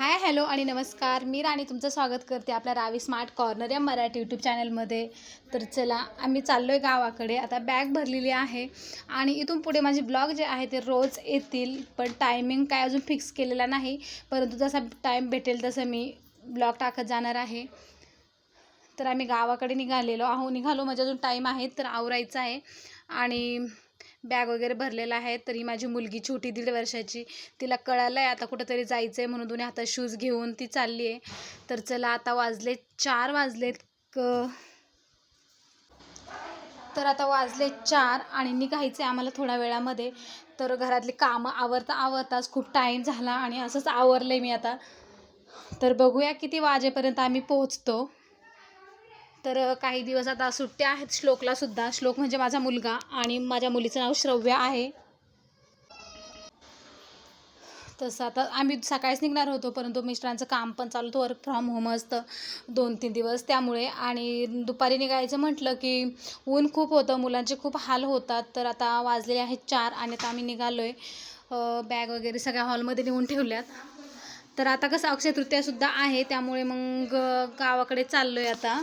Hi hello आणि नमस्कार. मी राणी तुमचं स्वागत करते आपल्या रावी स्मार्ट कॉर्नर या मराठी यूट्यूब चॅनलमध्ये तर चला आम्ही चाललो आहे गावाकडे. आता बॅग भरलेली आहे आणि इथून पुढे माझे ब्लॉग जे आहे ते रोज येतील पण टायमिंग काय अजून फिक्स केलेला नाही. परंतु जसा टाईम भेटेल तसं मी ब्लॉग टाकत जाणार आहे. तर आम्ही गावाकडे निघालेलो. आहो निघालो म्हणजे अजून टाईम आहे तर आवरायचं आहे. आणि बॅग वगैरे भरलेला आहे. तरी माझी मुलगी छोटी दीड वर्षाची तिला कळालं आहे आता कुठंतरी जायचं आहे म्हणून दोन्ही हातात शूज घेऊन ती चालली आहे. तर चला आता वाजले चार वाजलेत क तर आता वाजले चार आणि निघायचं आहे आम्हाला थोड्या वेळामध्ये. तर घरातली कामं आवरता आवरताच खूप टाईम झाला आणि असंच आवरलं आहे मी आता. तर बघूया किती वाजेपर्यंत आम्ही पोहोचतो. तर काही दिवस आता सुट्ट्या आहेत श्लोकला सुद्धा. श्लोक म्हणजे माझा मुलगा आणि माझ्या मुलीचं नाव श्रव्या आहे. तसं आता आम्ही सकाळीच निघणार होतो परंतु मिस्टरांचं काम पण चालू होतं वर्क फ्रॉम होम असतं दोन तीन दिवस त्यामुळे. आणि दुपारी निघायचं म्हटलं की ऊन खूप होतं मुलांचे खूप हाल होतात. तर आता वाजलेले आहेत चार आणि आता आम्ही निघालो आहे बॅग वगैरे सगळ्या हॉलमध्ये नेऊन ठेवल्यात. तर आता कसं अक्षय तृतीयासुद्धा आहे त्यामुळे मग गावाकडे चाललो आहे आता.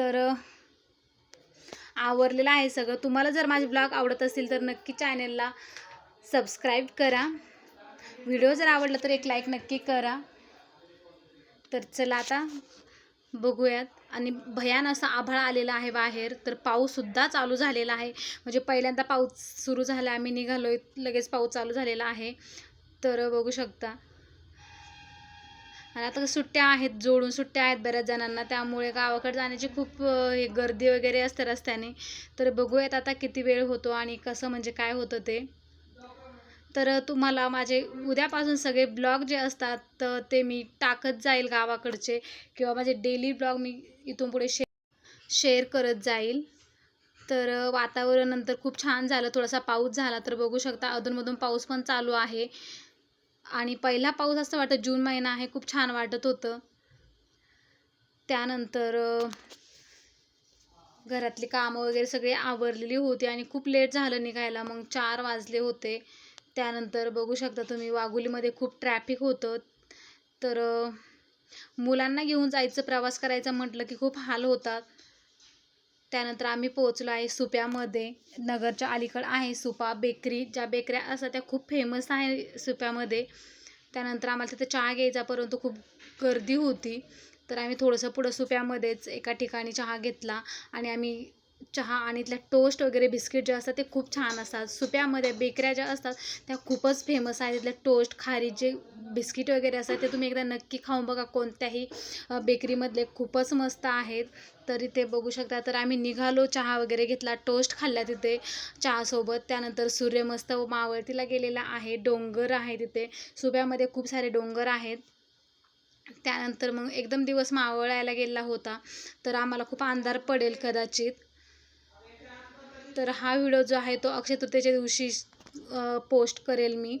तर आवरलेलं आहे सगळं. तुम्हाला जर माझे ब्लॉग आवडत असतील तर नक्की चॅनलला सबस्क्राईब करा. व्हिडिओ जर आवडला तर एक लाईक नक्की करा. तर चला आता बघूयात. आणि भयान असा आभाळ आलेला आहे बाहेर. तर पाऊससुद्धा चालू झालेला आहे. म्हणजे पहिल्यांदा पाऊस सुरू झाला आम्ही निघालो आहे लगेच पाऊस चालू झालेला आहे. तर बघू शकता. आणि आता सुट्ट्या आहेत जोडून सुट्ट्या आहेत बऱ्याच जणांना. त्यामुळे गावाकडे जाण्याची खूप हे गर्दी वगैरे असते रस्त्याने. तर बघूयात आता किती वेळ होतो आणि कसं म्हणजे काय होतं ते. तर तुम्हाला माझे उद्यापासून सगळे ब्लॉग जे असतात तर ते मी टाकत जाईल गावाकडचे किंवा माझे डेली ब्लॉग मी इथून पुढे शे शेअर करत जाईल. तर वातावरण नंतर खूप छान झालं. थोडासा पाऊस झाला तर बघू शकता. अधूनमधून पाऊस पण चालू आहे. आणि पहिला पाऊस असं वाटतं जून महिना आहे खूप छान वाटत होतं. त्यानंतर घरातली कामं वगैरे सगळी आवरलेली होती आणि खूप लेट झालं निघायला मग चार वाजले होते. त्यानंतर बघू शकता तुम्ही वाघुलीमध्ये खूप ट्रॅफिक होतं. तर मुलांना घेऊन जायचं प्रवास करायचा म्हटलं की खूप हाल होतात. त्यानंतर आम्ही पोहोचलो आहे सुप्यामध्ये. नगरच्या अलीकड आहे सुपा बेकरी. ज्या बेकऱ्या असतात त्या खूप फेमस आहे सुप्यामध्ये. त्यानंतर आम्हाला तिथं चहा घ्यायचा परंतु खूप गर्दी होती. तर आम्ही थोडंसं पुढं सुप्यामध्येच एका ठिकाणी चहा घेतला आणि आम्ही चहा आणि इथल्या टोस्ट वगैरे बिस्किट जे असतात ते खूप छान असतात. सुप्यामध्ये बेकऱ्या ज्या असतात त्या खूपच फेमस आहेत. तिथल्या टोस्ट खारी जे बिस्किट वगैरे असतात ते तुम्ही एकदा नक्की खाऊन बघा. कोणत्याही बेकरीमधले खूपच मस्त आहेत. तर इथे बघू शकता तर आम्ही निघालो चहा वगैरे घेतला टोस्ट खाल्ला तिथे चहासोबत. त्यानंतर सूर्यमस्त मावळतीला गेलेला आहे. डोंगर आहे तिथे. सुप्यामध्ये खूप सारे डोंगर आहेत. त्यानंतर मग एकदम दिवस मावळायला गेला होता. तर आम्हाला खूप अंधार पडेल कदाचित. तर हा व्हिडिओ जो आहे तो अक्षय तृतीयेच्या दिवशी पोस्ट करेल मी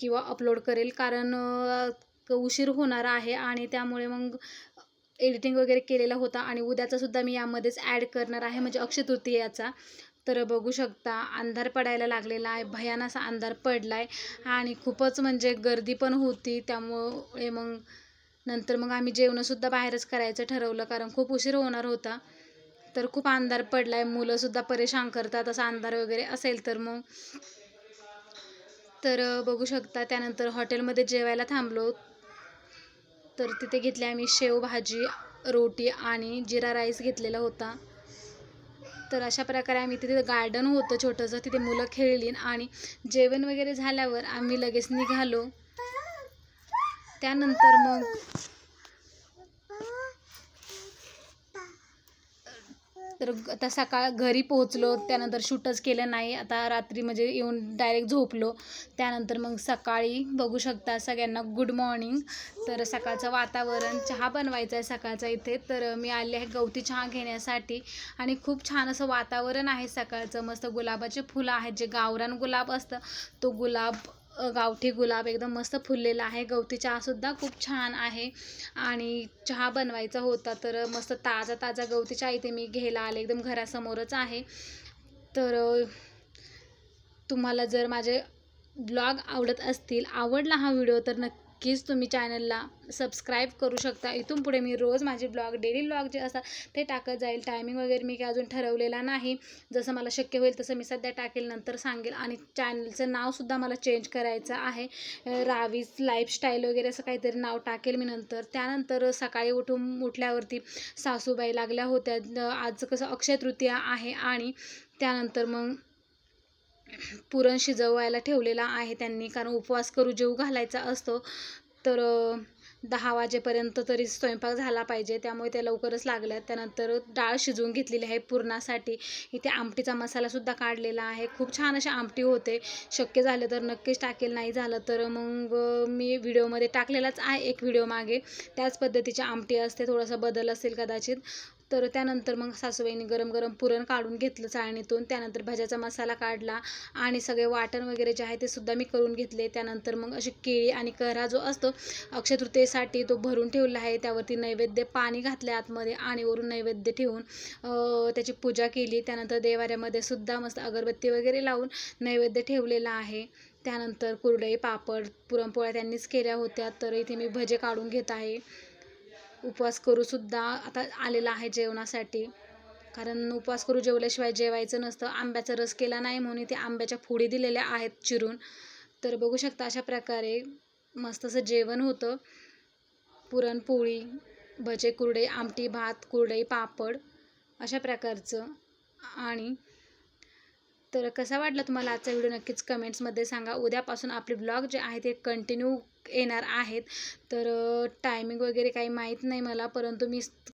किंवा अपलोड करेल. कारण उशीर होणार आहे आणि त्यामुळे मग एडिटिंग वगैरे केलेला होता आणि उद्याचासुद्धा मी यामध्येच ॲड करणार आहे म्हणजे अक्षय तृतीयाचा. तर बघू शकता अंधार पडायला लागलेला आहे भयान असा अंधार पडला आहे आणि खूपच म्हणजे गर्दी पण होती. त्यामुळे मग नंतर मग आम्ही जेवणंसुद्धा बाहेरच करायचं ठरवलं कारण खूप उशीर होणार होता. तर खूप अंधार पडला आहे मुलंसुद्धा परेशान करतात. असा अंधार वगैरे असेल तर मग. तर बघू शकता. त्यानंतर हॉटेलमध्ये जेवायला थांबलो. तर तिथे घेतली आम्ही शेवभाजी रोटी आणि जिरा राईस घेतलेला होता. तर अशा प्रकारे आम्ही तिथे गार्डन होतं छोटंसं. तिथे मुलं खेळली आणि जेवण वगैरे झाल्यावर आम्ही लगेच निघालो. त्यानंतर मग तर आता सकाळ घरी पोहोचलो त्यानंतर शूटच केलं नाही. आता रात्री म्हणजे येऊन डायरेक्ट झोपलो. त्यानंतर मग सकाळी बघू शकता सगळ्यांना गुड मॉर्निंग तर सकाळचं वातावरण चहा बनवायचा आहे सकाळचा इथे. तर मी आले आहे गवती चहा घेण्यासाठी. आणि खूप छान असं वातावरण आहे सकाळचं. मस्त गुलाबाचे फुलं आहेत जे गावरान गुलाब असतं तो गुलाब गावठी गुलाब एकदम मस्त फुललेला आहे. गवती चहासुद्धा खूप छान आहे. आणि चहा बनवायचा होता तर मस्त ताजा ताजा गवती चहा इथे मी घ्यायला आले. एकदम घरासमोरच आहे. तर तुम्हाला जर माझे ब्लॉग आवडत असतील आवडला हा व्हिडिओ तर नक्की नक्कीच तुम्ही चॅनलला सबस्क्राईब करू शकता. इथून पुढे मी रोज माझे ब्लॉग डेली ब्लॉग जे असतात ते टाकत जाईल. टायमिंग वगैरे मी काय अजून ठरवलेला नाही. जसं मला शक्य होईल तसं मी सध्या टाकेल नंतर सांगेल. आणि चॅनलचं नावसुद्धा मला चेंज करायचं आहे. रावीज लाईफस्टाईल वगैरे असं काहीतरी नाव टाकेल मी नंतर. त्यानंतर सकाळी उठून उठल्यावरती सासूबाई लागल्या होत्या. आजचं आज कसं अक्षय तृतीया आहे. आणि त्यानंतर मग पुरण शिजवायला ठेवलेला आहे त्यांनी. कारण उपवास करू जेव घालायचा असतो तर दहा वाजेपर्यंत तरी स्वयंपाक झाला पाहिजे. त्यामुळे त्या लवकरच लागल्या. त्यानंतर डाळ शिजवून घेतलेली आहे पुरणासाठी. इथे आमटीचा मसालासुद्धा काढलेला आहे. खूप छान अशी आमटी होते. शक्य झालं तर नक्कीच टाकेल नाही झालं तर मग मी व्हिडिओमध्ये टाकलेलाच आहे एक व्हिडिओ मागे. त्याच पद्धतीची आमटी असते. थोडासा बदल असेल कदाचित. तर त्यानंतर मग सासूबाईंनी गरम गरम पुरण काढून घेतलं चाळणीतून. त्यानंतर भाज्याचा मसाला काढला आणि सगळे वाटण वगैरे जे आहे ते सुद्धा मी करून घेतले. त्यानंतर मग अशी केळी आणि कहरा जो असतो अक्षय तृतीयेसाठी तो भरून ठेवला आहे. त्यावरती नैवेद्य पाणी घातलं आतमध्ये आणि वरून नैवेद्य ठेवून त्याची पूजा केली. त्यानंतर देवाऱ्यामध्ये सुद्धा मस्त अगरबत्ती वगैरे लावून नैवेद्य ठेवलेला आहे. त्यानंतर कुरडई पापड पुरणपोळ्या त्यांनीच केल्या होत्या. तर इथे मी भजे काढून घेत आहे. उपवास करूसुद्धा आता आलेला आहे जेवणासाठी. कारण उपवास करू जेवल्याशिवाय जेवायचं नसतं. आंब्याचा रस केला नाही म्हणून इथे आंब्याच्या फोडी दिलेल्या आहेत चिरून. तर बघू शकता अशा प्रकारे मस्त असं जेवण होतं. पुरणपोळी भजे कुरडई आमटी भात कुरडई पापड अशा प्रकारचं. आणि तर कसा वाटला तुम्हाला आजचा व्हिडिओ? नक्कीच कमेंट्समध्ये सांगा. उद्यापासून आपले ब्लॉग जे आहे ते कंटिन्यू येणार आहेत. तर टायमिंग वगैरे काही माहीत नाही मला परंतु मी